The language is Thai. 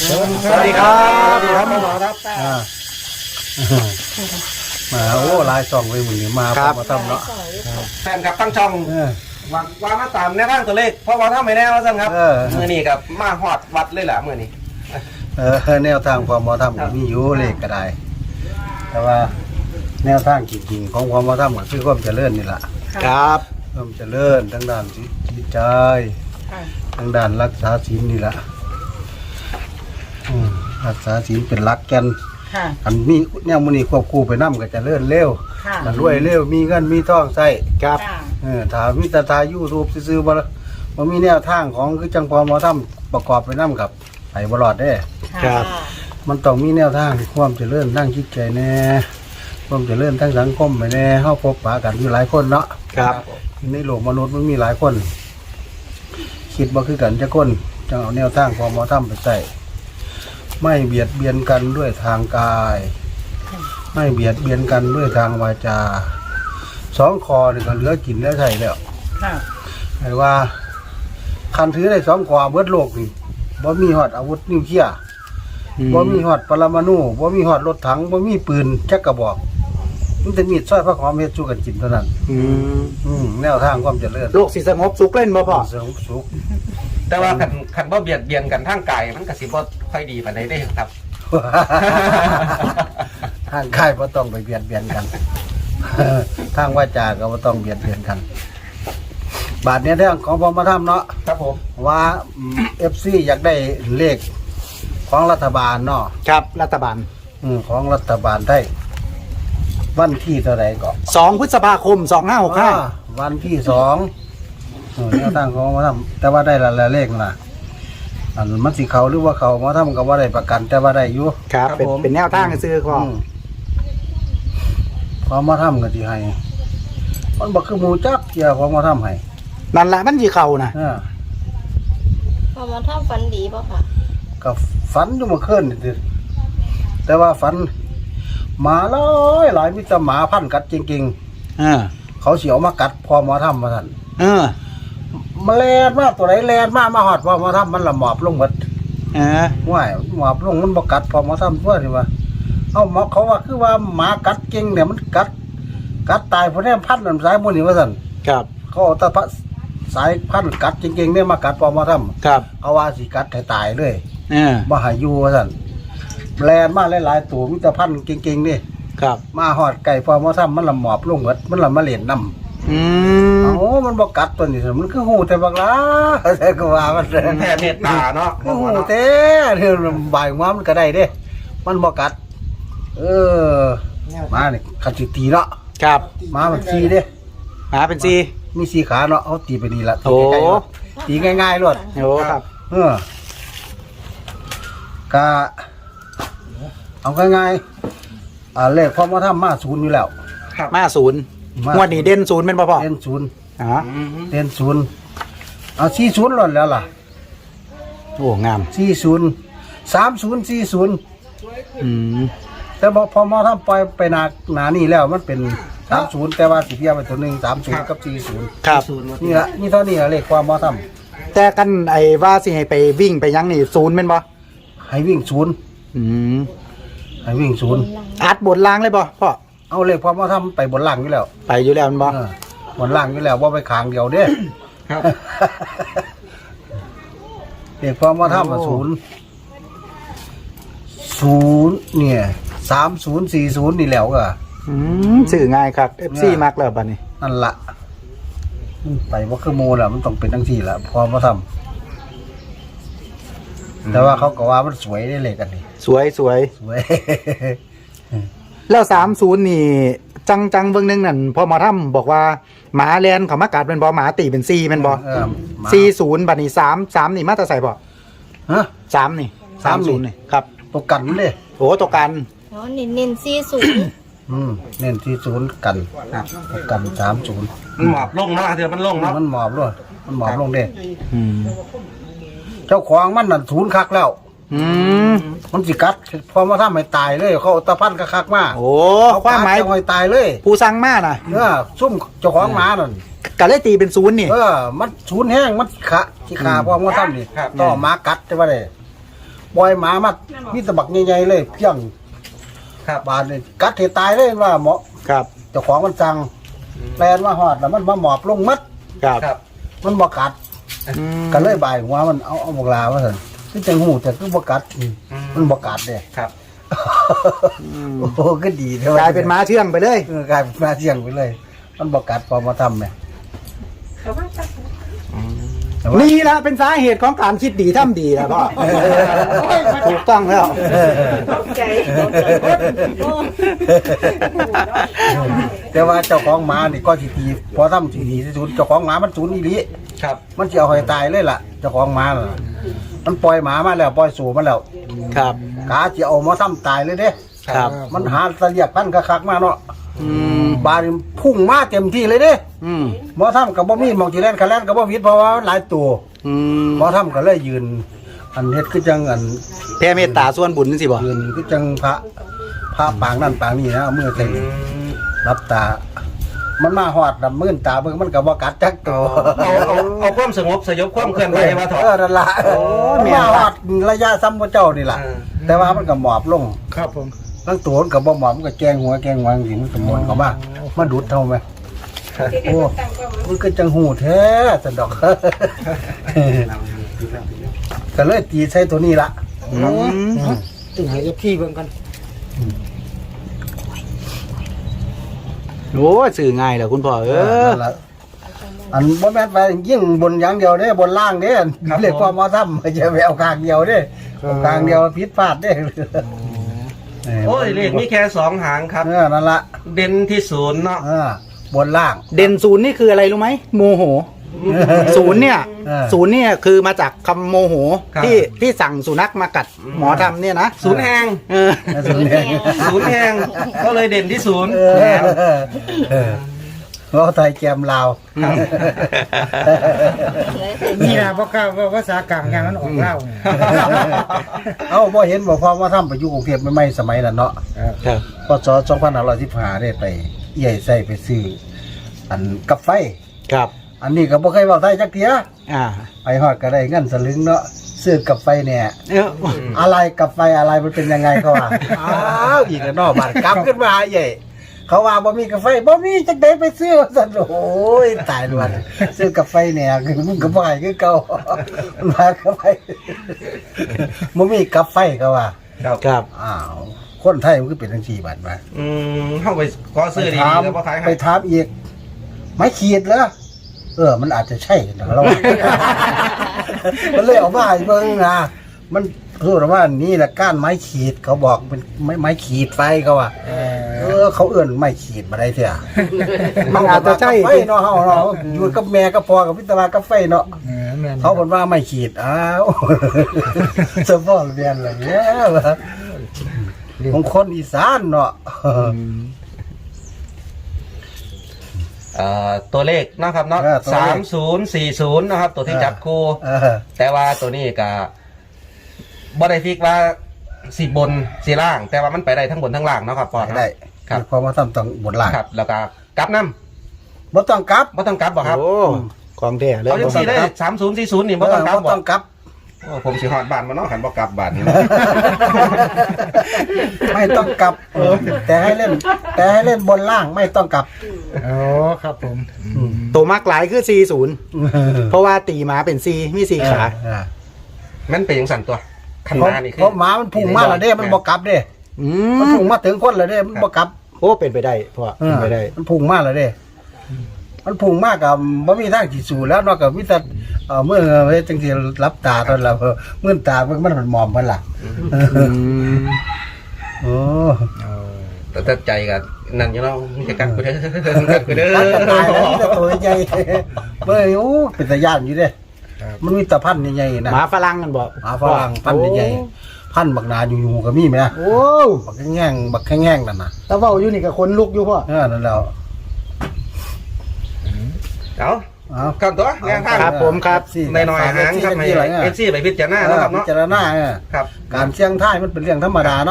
สวัสดีครับครับหมอครับอ่ามาโอ้หลายช่องไปหมุนนี่มาครับมาทำเนาะแฟนกับตั้งช่องเออวางวางมาตามแนวทางตัวเลขเพราะว่าถ้าไม่แน่ว่าสั่งครับเออมื่อนี้กับมาหอดวัดเลยแหละมื่อนี้เออแนวทางความหมอทำก็มีอยู่เลขก็ได้ แต่ว่าแนวทางจริงๆของความหมอทำก็คือความเจริญนี่แหละครับความเจริญทั้งด้านจิตใจทั้งด้านรักษาศีลนี่แหละอืม รักษาศีลเป็นหลักแกนค่ะ อันนี้แนวมันนี่ควบคู่ไปนํก็เจะเลื่อนเร็วค่ะมันรวยเร็วมีเงินมีทองใส่ครับค่ะ เออถ้ามีแต่ทายยูทูบซื้อๆบ่ละบ่มีแนวทางของคือจังพอหมอทำประกอบไปนํกับไปบ่รอดเด้ครับ มันต้องมีแนวทางความเจริญทางจิตใจแน่ความเจริญทางสังคมไปแน่เฮาพบปะกันอยู่หลายคนเนาะครับ ในโลกมนุษย์มันมีหลายคน คิดบ่คือกันจักคนจังเอาแนวทางพอหมอทำไปใส่ ไม่เบียดเบียนกันด้วยทางกาย ไม่เบียดเบียนกันด้วยทางวาจาสองคอนี่ก็เหลือกินแล้วใช่แล้วค่ะหมายว่าคันถือได้สองคอเบิดโลกนี่บ่มีฮอดอาวุธนิวเคลียร์บ่มีฮอดปรมาณูบ่มีฮอดรถถังบ่มีปืนจักกระบอกมันจะมีดสร้อยพระหอมเฮ็ดสู้กันกินเท่านั้นอืมอืมแนวทางความเจริญโลกสิสงบสุขเล่นบ่พ่อสงบสุข แต่ว่าขันขันบ่เบียดเบียนกันทางกายมันกสิบ่ค่อยดีปานใดได้ครับ ทางกายบ่ต้องไปเบียดเบียนกัน ทางวาจาก็บ่ต้องเบียดเบียนกัน บาทเนี้ยเรื่องของพอมาทำเนาะครับผมว่าเอฟซีอยากได้เลขของรัฐบาลเนาะครับ รัฐบาลอืมของรัฐบาลได้ วันที่เท่าไหร่ก็สองพฤษภาคมสองห้าหกห้าอ่าวันที่สอง เออแนวทางของมาทำแต่ว่าได้ละละเลขนะอันมันสิเขาหรือว่าเขามาทำก็ว่าได้ประกัน แต่ว่าได้อยู่ ครับเป็นเป็นแนวทางซื้อพ่ออืมพอมาทำก็ที่ให้ มันบอกคือหมูจักเกียของมาทำให้นั่นละมันยีเข่านะอ่าพอมาทำฝันดีป่ะค่ะ ก็ฝันอยู่เมื่อคืนนี่ติแต่ว่าฝันหมาหลายหลายมิตรหมาพันกัดจริง เออ ๆ เขาเสียวมากัดพอหมาทำมาท่านเออ มาแลนมาตัวไหนแลนมามาหอดพอหมาทำมันละหมอบลงหมดเออว่ายหมอบลงมันบกัดพอหมาทำตัวนี่ว่าเอาหมอเขาว่าคือว่าหมากัดเก่งเนี่ยมันกัด กัดตายเพราะแน่พันธุ์มันสายมันนี่ว่าสั่นครับเขาเอาแตะพะสายพันธุ์กัดจริงๆเนี่ยมากัดพอหมาทำครับเอาว่าสิกัดให้ตายเลยเออมาหาอยู่ว่าสั่นแลนมาหลายๆตัวมิตรพันธุ์เก่งๆนี่ ครับมาหอดไก่พอหมาทำมันละหมอบลงหมดมันละมาเล่นน้ำ อืมโอ้มันบอกกัดตัวนี้สิมันคือหูแต่บักล้าแต่ก็ว่ามันแผ่เมตตาเนาะคือหูแต่เรื่องบ่ายว่ามันก็ได้เด้ มันบอกกัด เออ มานี่ขันสิตีเนาะครับมามันสีเด้ หาเป็นซีมีสีขาเนาะเขาตีไปดีละตีโอ้ใกล้ๆเนาะตีง่ายๆรวดโอ้ครับ เออกะเอาง่ายๆอ่าเลขพอมาทำมาศูนย์อยู่แล้ว มาศูนย์ มางวดนี้เด่นศูนย์เป็นบ่พ่อเล่นศูนย์อ๋อเล่นศูนย์เอาสี่ศูนย์หล่นแล้วล่ะโอ้งามสี่ศูนย์สามศูนย์สี่ศูนย์อืมแต่พอพอมาทำปล่อยไปหนาหนานี่แล้วมันเป็นสามศูนย์แต่ว่าสิเพียไปตัวหนึ่งสามศูนย์กับสี่ศูนย์ครับนี่ละนี่เท่านี้ละเลขความมาทแต่กันไอ้ว่าสิให้ไปวิ่งไปยังนี่ศูนย์เป็นบ่ำให้วิ่งศูนย์อืมให้วิ่งศูนย์อัดบทล่างเลยบ่พ่อ เอาเลขความมาทำไปบนล่างอยู่แล้วไปอยู่แล้วแมันบ่เออบนล่างอยู่แล้วว่าไปขางเดียวเด้ ครับ เลขความมาทำมาศูนย์ศูนย์เนี่ยสามศูนย์สี่ศูนย์นี่แล้วก็ อืมสื่อง่ายครับ FC มักแล้วบัดนี้ นั่นละมันไปว่าคือโมแหละมันต้องเป็นทั้งที่ละพอมาทำแต่ว่าเขาก็ว่ามันสวยได้เลยกันนี่สวยสวยสวย แล้ว30นี่ จังจังเบิ่งหนึงนั่นพอหมาทํบอกว่าหมาแลนเขามากัดเป็นบ่หมาตีเป็น4เป็นบ่เออมา40บัดนี้3 3นี่มาแต่ใส่บ่ฮะ3นี่สามนี่30นี่ครับตัวกันเลยโอ้ตัวกันอ๋อเน้นเน้นซีศูนย์อืมเน้นที่ศูนย์กันตัวกันสามศูนย์มันหมอบลงเนาะเดี๋ยวมันลงเนาะมันหมอบด้วยมันหมอบลงเด้ อืมเจ้าของมันนั่นศูนย์คักแล้ว อืมมันสิกัดพอมาทำให้ตายเลย เขาเอาตะพันกระคักมาโอ้เขาความหมายกัดเจ้ให้ตายเลยผู้สั่งมาน่ะ เออซุ่มเจ้าของหมานั่นก็เลยตีเป็นศูนย์นี่ เออ มันศูนย์แห้งมันขะที่ขาอืมพอมาทำนี่ครับ ต่อหมากัดใช่ไหมเลยปล่อยหมามามีตะบักใหญ่ๆเลยเพียงครับบาดนี่กัดให้ตายเลยว่าหมอครับ เจ้าของมันสั่งแลนมาหอดแล้วมันมาหมอบลงมัดครับ ครับ มันบ่กัดอืมก็เลยบายหัวมันเอาเอาบอกลาว่าซั่น คือจังหูแต่คือบ่กัดอืม มันบ่กัดเด้ ครับ โอ้โหก็ดีเท่กลายเป็นม้าเชื่องไปเลย เออกลายเป็นมาเสี่ยงไปเลย มันบ่กัดพอมาทำแม่แต่ว่า นี่ละเป็นสาเหตุของการคิดดีทำดีนะพ่อ ถูกต้องแล้วแต่ว่าเจ้าของหมานี่ก็สิดีพอทำสิดีที่สุดเจ้าของหมามันศูนย์อีหลีครับ มันจะเอาให้ตายเลยล่ะ เจ้าของหมาน่ะ มันปล่อยหมามาแล้วปล่อยสู่มาแล้วครับ กาจะเอามาทำตายเลยเด้ ครับ มันหาตะเลียกพันคักๆมาเนาะอืมบาดนี่พุ่งมาเต็มที่เลยเด้อืมหมอทำกับบ่มีหมองจีแลนคันแลนกับบ่วิดเพราะว่าหลายตัวอืมหมอทำก็เลยยืน อันเฮ็ดคือจังอันแผ่เมตตาส่วนบุญนี่สิบ่ยืนคือจังพระพระปางนั่นปางนี่นะเอามือใส่รับตา มันมาหอดดับมื่นตาเบิ่งมันก็บ่กัดจักตัวเอาเอาเอาความสงบสยบความเคลื่อนไหวมาถอด เออนั่นล่ะมันมาหอดระยะซ้ำพระเจ้านี่ล่ะเออแต่ว่ามันก็หมอบลงครับผม ทั้งตัวมันก็บ่หมอบมันก็แกงหัวแกงหวางสิมันก็หมวนเข้ามามาดูดเท่าไหมโอ้มันก็จังหูแท้สันดอก ก็เลยตีใช้ตัวนี้ละอืม ตึงให้เอฟพี่เบิ่งกัน โอ้ยสื่อง่ายเหรอคุณพ่อเออ นั่นล่ะอันบ่แม่นไปยิ่งบนอย่างเดียวเด้บนล่างเด้เรียกความมาทำไม่ใช่ไปเอากลางเดียวเด้เอากลางเดียวผิดพลาดเด้โอ้ยเลขมีแค่สองหางครับ เออนั่นละเด่นที่ศูนย์เนาะเออบนล่างเด่นศูนย์นี่คืออะไรรู้ไหมโมโห ศูนย์เนี่ยเออศูนย์เนี่ยคือมาจากคำโมโหครับ ที่ที่สั่งสุนัขมากัดหมอทำเนี่ยนะศูนย์แหงเออศูนย์แดงศูนย์แหงก็เลยเด่นที่ศูนย์เออเออเราไทยแกมลาวนี่นะเพราะข้าวว่าภาษากลางอย่างนั้นออกเล่าเนี่ยเอ้าบ่เห็นบ่พอมาทำไปอยู่กรุงเทพใหม่ๆสมัยนั้นเนาะครับ พศ2515ได้ไป เอี่ยใส่ไปซื้ออันกับไฟ ครับ อันนี้ก็บ่เคยเว้าไทยจักเที่ยอ่าไปฮอดก็ได้เงินสลึงเนาะซื้อกับไฟเนี่ยเอออะไรกับไฟอะไรมันเป็นยังไงเขาว่าอ้าวอีกแล้วเนาะบาดกลับขึ้นมาใหญ่เขาว่าบ่มีกาแฟบ่มีจักได้ไปซื้อว่าซั่นโอ้ยตายแล้วซื้อกาแฟเนี่ยคือมึงก็บ่ให้คือเก่ามันมากาแฟบ่มีกาแฟเขาว่าครับครับอ้าวคนไทยมันคือเป็นจังซี่บาดมาอืมเข้าไปขอซื้อดีถามๆแล้วพอขายไปให้ถามอีกไม่ขีดเหรอ เออ มันอาจจะใช่นะเรา มันเลยเอามาให้เบิ่งนะมันพูดว่านี่แหละก้านไม้ขีดเขาบอกเป็นไม้ไม้ขีดไฟเขาว่าเอเอออ เขาเอื้อนไม่ขีดมาได้เถอะมันอาจจะใช่ไฟเนาะเฮาเนาะอยู่กับแม่กับพ่อกับพิตากับไฟเนาะเออแม่นเขาบอกว่าไม่ขีดอ้าวสมบูรณ์เรียนอะไรเงี้ยของคนอีสานเนาะ เอ่อตัวเลขเนาะครับเนาะเออตัวเลสามขศูนย์สี่ศูนย์นะครับ ตัวที่จับคู่ เออ แต่ว่าตัวนี้ก็บ่ได้ฟิกว่าสีบนสีล่าง แต่ว่ามันไปได้ทั้งบนทั้งล่างเนาะครับปอดได้ครับพอมาทำต้องบนหลังครับ แล้วก็กลับน้บ่ต้องกลับำบ่ต้องกลับบ่ครับโอ้ของแท้เลยเอาจังสี่ได้สามศูนย์สี่ศูนย์นี่บ่ต้องกลับบ่บ่ต้องกลับ โอ้ผมสิฮอดบ้านมาเนาะขันบ่กลับบ้านนี่เนาะ ไม่ต้องกลับแต่ให้เล่น แต่ให้เล่นบนล่างไม่ต้องกลับ โอ้ครับผมตัวมากหลายคือ40เพราะว่าตีหมาเป็น C มี4ขาเออมันเป็นยังสั่นตัวขันเพราะมานี่คือเพราะหมามันพุ่งมาแล้วเด้ มันบ่กลับเด้ อืมันมพุ่งมาถึงคนแล้วเด้ มันบ่กลับโอ้เป็นไปได้พ่อเอเป็นอไปได้ มันพุ่งมาแล้วเด้ มันพุ่งมากกับบ่มีทางสิสู้แล้วนอกจากมีแต่เอ่อเมื่อเฮ็ดจังซี่รับตาตอนละมื่นตามันมันหมอมมันล่ะอืม โอ้ แต่แต่ใจกันนั่นอยู่เนาะมีแต่กักไปเด้อกักไปเด้อตายจะตายแล้วมีแต่ตัวใหญ่เบ้ยโอ้เป็นตาย่านอยู่เด้มันมีแตะพันธุ์ใหญ่ๆนะหมาฝรั่งกันบ่หมาฝรั่งพันธุ์ใหญ่ๆพันธุ์บักนาอยู่ๆก็มีไหมนะโอ้บักแง่งๆบักแง่งๆนั่นน่ะตาเว้าอยู่นี่ก็คนลุกอยู่พ่อเออนั่นแล้วเอาเอาครับตัวแนวทาง ครับผมครับ ในหน่อยๆหางครับให้เอฟซีไปพิจารณาเอแล้วอครับพิเนาะจารณาเออครับ การเสี่ยงทายมันเป็นเรื่องธรรมดาเนาะ